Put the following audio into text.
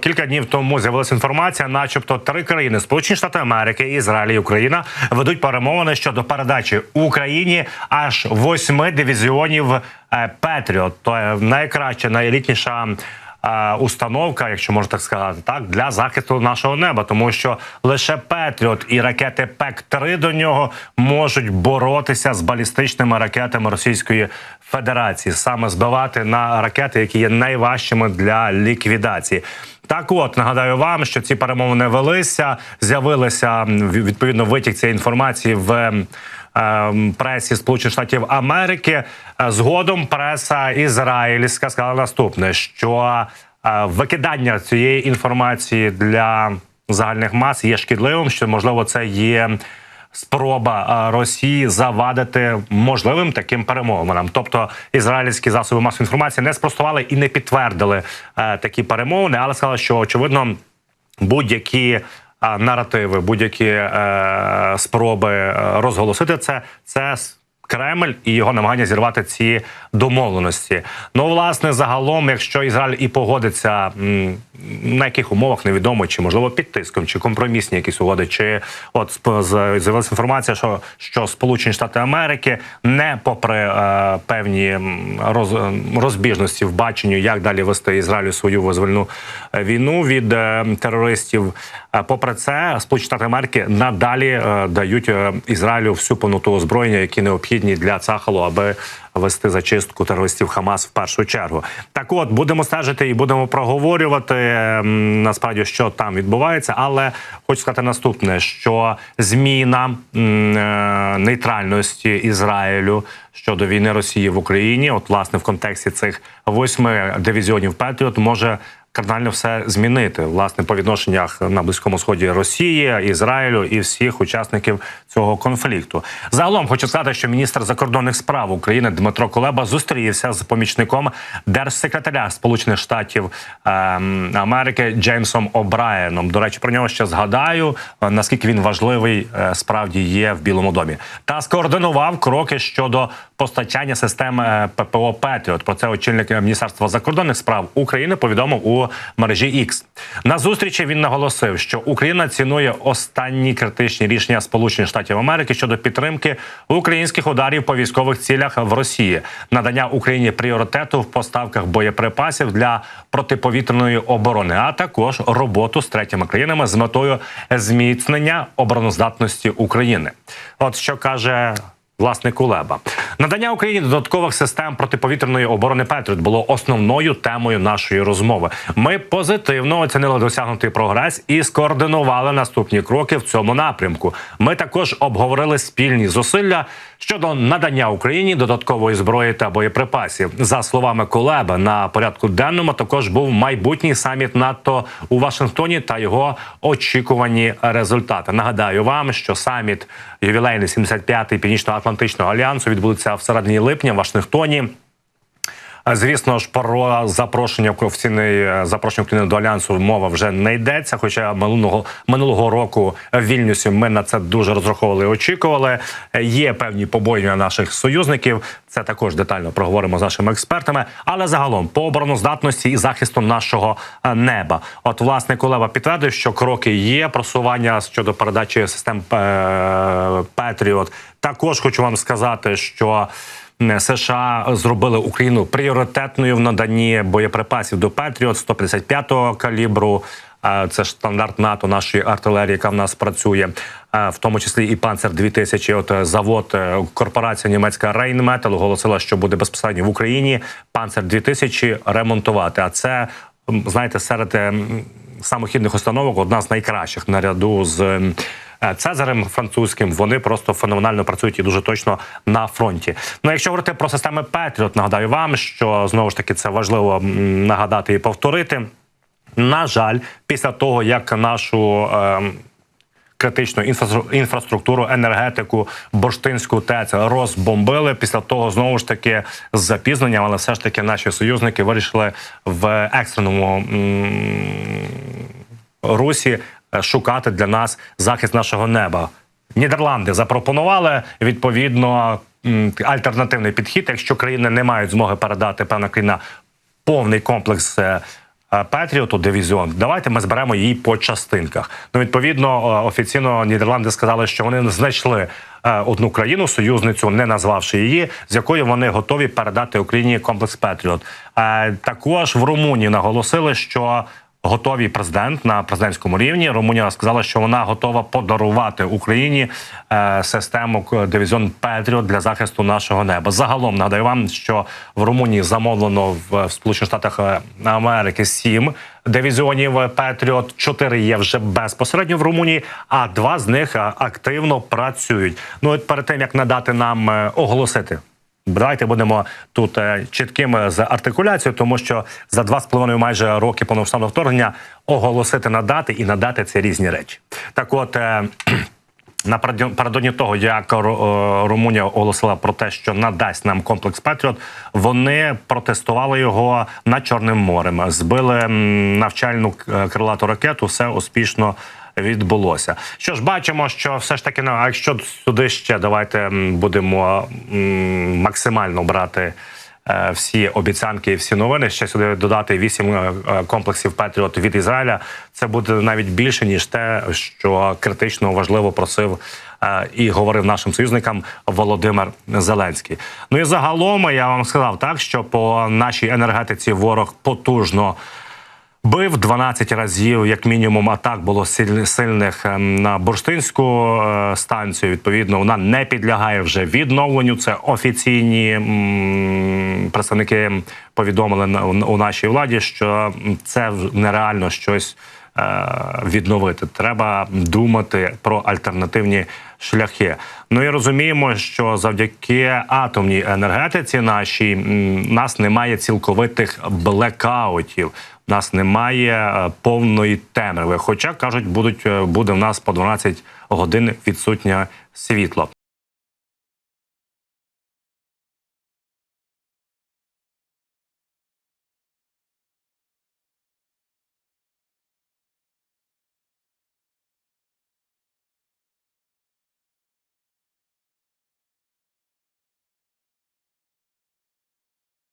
Кілька днів тому з'явилася інформація, начебто, три країни Сполучені Штати Америки, Ізраїль і Україна ведуть перемовини щодо передачі Україні аж восьми дивізіонів е, Петріот. То найкраща, найелітніша. Установка, якщо можна так сказати, так для захисту нашого неба, тому що лише Петріот і ракети ПЕК 3 до нього можуть боротися з балістичними ракетами Російської Федерації, саме збивати на ракети, які є найважчими для ліквідації. Так, от нагадаю вам, що ці перемовини велися. З'явилися відповідно витік цієї інформації в пресі Сполучених Штатів Америки. Е, Згодом преса ізраїльська сказала наступне: що е, викидання цієї інформації для загальних мас є шкідливим. Що можливо це є спроба е, Росії завадити можливим таким перемовинам. Тобто ізраїльські засоби масової інформації не спростували і не підтвердили е, такі перемовини, але сказали, що очевидно будь-які. Наративи, будь-які е, спроби е, розголосити це, це Кремль і його намагання зірвати ці домовленості. Ну, власне, загалом, якщо Ізраїль і погодиться на яких умовах невідомо, чи можливо під тиском, чи компромісні якісь угоди, чи от з'явилася інформація, що, що Сполучені Штати Америки не попри е, певні роз, розбіжності в баченню, як далі вести Ізраїлю свою визвольну е, війну від е, терористів. Попри це, Сполучені Штати Америки надалі е, дають е, Ізраїлю всю повноту озброєння, які необхідні для Цахалу, аби вести зачистку терористів Хамас в першу чергу. Так, от будемо стежити і будемо проговорювати насправді, що там відбувається. Але хочу сказати наступне: що зміна е, нейтральності Ізраїлю щодо війни Росії в Україні, от власне в контексті цих восьми дивізіонів Петріот, може кардинально все змінити власне по відношеннях на близькому сході Росії, Ізраїлю і всіх учасників цього конфлікту. Загалом хочу сказати, що міністр закордонних справ України Дмитро Кулеба зустрівся з помічником держсекретаря Сполучених Штатів ем, Америки Джеймсом О'Брайеном. До речі, про нього ще згадаю е, наскільки він важливий е, справді є в Білому домі, та скоординував кроки щодо постачання систем е, ППО Петріот. Про це очільник міністерства закордонних справ України повідомив у мережі X. На зустрічі він наголосив, що Україна цінує останні критичні рішення Сполучених Штатів Америки щодо підтримки українських ударів по військових цілях в Росії, надання Україні пріоритету в поставках боєприпасів для протиповітряної оборони, а також роботу з третіми країнами з метою зміцнення обороноздатності України. От що каже власне Кулеба. Надання Україні додаткових систем протиповітряної оборони Петріот було основною темою нашої розмови. Ми позитивно оцінили досягнутий прогрес і скоординували наступні кроки в цьому напрямку. Ми також обговорили спільні зусилля щодо надання Україні додаткової зброї та боєприпасів. За словами Кулеба, на порядку денному також був майбутній саміт НАТО у Вашингтоні та його очікувані результати. Нагадаю вам, що саміт ювілейний 75-й Північно-Атлантичного альянсу відбудеться в середині липня в Вашингтоні. Звісно ж, про запрошення офіційної е, запрошення України до альянсу мова вже не йдеться. Хоча минулого минулого року в Вільнюсі ми на це дуже розраховували і очікували. Є певні побоювання наших союзників. Це також детально проговоримо з нашими експертами. Але загалом по обороноздатності і захисту нашого е, неба. От власне Кулеба підтвердив, що кроки є просування щодо передачі систем е, Петріот. Також хочу вам сказати, що. США зробили Україну пріоритетною в наданні боєприпасів до Петріот 155-го калібру. Це ж стандарт НАТО нашої артилерії, яка в нас працює, в тому числі і панцер 2000 От е, завод е, корпорація німецька Rheinmetall оголосила, що буде безпосередньо в Україні панцер 2000 ремонтувати. А це знаєте, серед ем, самохідних установок одна з найкращих наряду з. Е, Цезарем французьким вони просто феноменально працюють і дуже точно на фронті. Ну, якщо говорити про системи Петріот, нагадаю вам, що знову ж таки це важливо нагадати і повторити. На жаль, після того як нашу ем, критичну інфраструктуру, енергетику, бурштинську ТЕЦ розбомбили. Після того знову ж таки з запізненням, але все ж таки наші союзники вирішили в екстреному м, русі е, шукати для нас захист нашого неба. Нідерланди запропонували відповідно альтернативний підхід. Якщо країни не мають змоги передати певна країна повний комплекс е, е, Петріоту дивізіон. Давайте ми зберемо її по частинках. Ну відповідно, е, офіційно Нідерланди сказали, що вони знайшли е, одну країну союзницю, не назвавши її, з якою вони готові передати Україні комплекс Петріот. Е, Також в Румунії наголосили, що готовий президент на президентському рівні. Румунія сказала, що вона готова подарувати Україні е, систему дивізіон Петріот для захисту нашого неба. Загалом нагадаю вам, що в Румунії замовлено в, Сполучених Штатах е, Америки сім дивізіонів Петріот. Чотири є вже безпосередньо в Румунії, а два з них е, активно працюють. Ну от перед тим як надати нам оголосити. Давайте будемо тут е, чіткими з артикуляцією, тому що за два з половиною майже роки повномасштабного вторгнення оголосити надати і надати це різні речі. Так, от. е, Напередодні того, як е, Румунія оголосила про те, що надасть нам комплекс Петріот, вони протестували його над Чорним морем, збили навчальну крилату ракету. Все успішно відбулося. Що ж, бачимо, що все ж таки, ну, а якщо сюди ще давайте будемо максимально брати. е, Всі обіцянки і всі новини ще сюди додати вісім е, е, комплексів Петріот від Ізраїля. Це буде навіть більше ніж те, що критично важливо просив і говорив нашим союзникам Володимир Зеленський. Ну і загалом я вам сказав так, що по нашій енергетиці ворог потужно. Бив 12 разів, як мінімум, атак було силь- сильних ем, на бурштинську е, станцію. Відповідно, вона не підлягає вже відновленню. Це офіційні представники повідомили у нашій владі, що це нереально щось відновити. Треба думати про альтернативні шляхи. Ну і розуміємо, що завдяки атомній енергетиці нашій нас немає цілковитих блекаутів. У нас немає е, повної темряви. Хоча кажуть, будуть е, буде в нас по 12 годин відсутнє світло.